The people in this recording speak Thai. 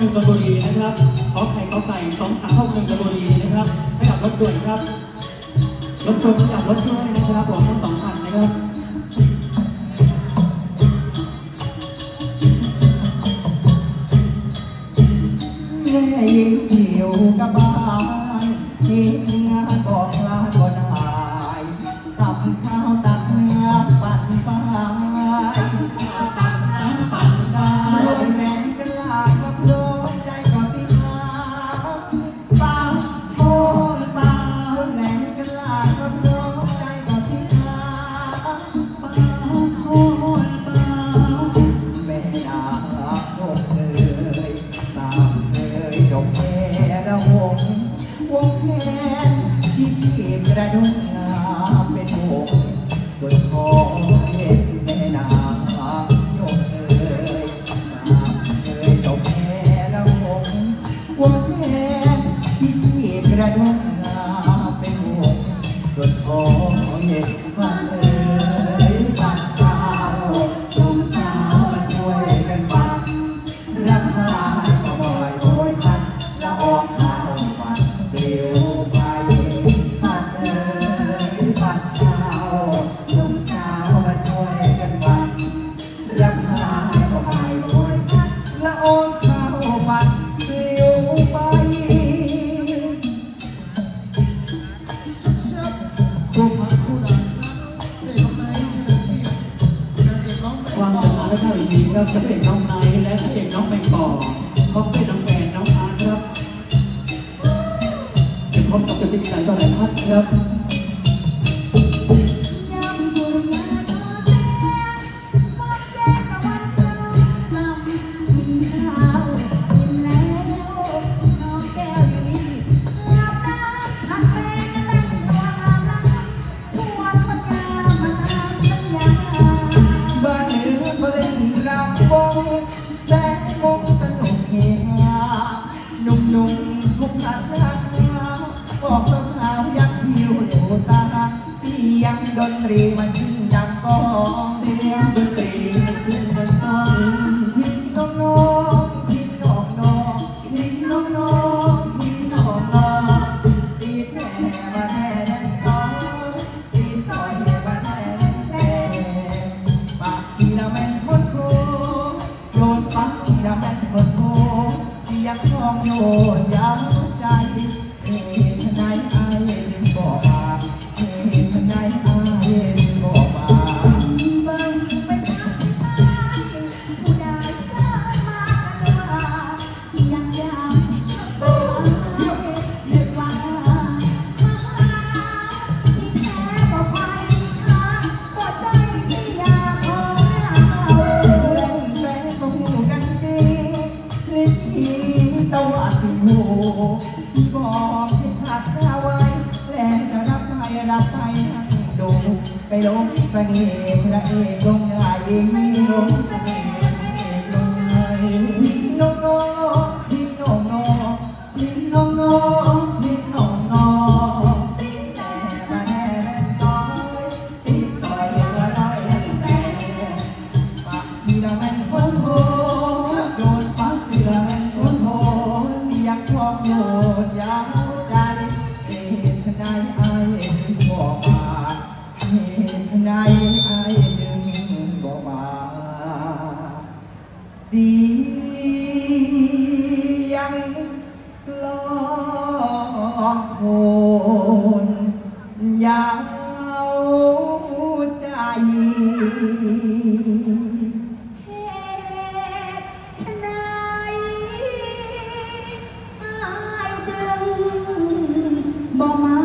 หนึ่งกบุรีนะครับขอไข่ขอไก่สองสามหกหนึ่งกบุรีนะครับขยับรถด่วนครับ รถด่วนขยับรถช่วยนะครับผมทั้งสองคันนะครับยิงเที่ยวกับบ้านมีงานบอกลาก็หายตักข้าวตักเนื้อปั่นไฟ ร่วมงาเป็นวงจดทองเย็นมา วางเวลาไว้เท่านี้ครับพระเอกน้องไนท์และพระเอกน้องแมงปอพร้อบด้วน้องแฟนน้องอาร์ครับเป็นพร้มกับเด็กๆหลายต่อหลายท่ครับ ทุกนัดรักบอกสาวยักษ์ผิวโดตาเสียงดนตรีมันดังก้องเสียง องโยนยัง บอกที่ผักเอาไว้แลจะรับไปรับไปนั่งดูไปลงเสน่ห์พระเอกลงได้ยิงลงเสน่ห์ พ่อมาเให้จึงบ่มาสียงลอกโคนยาวใจบ่มา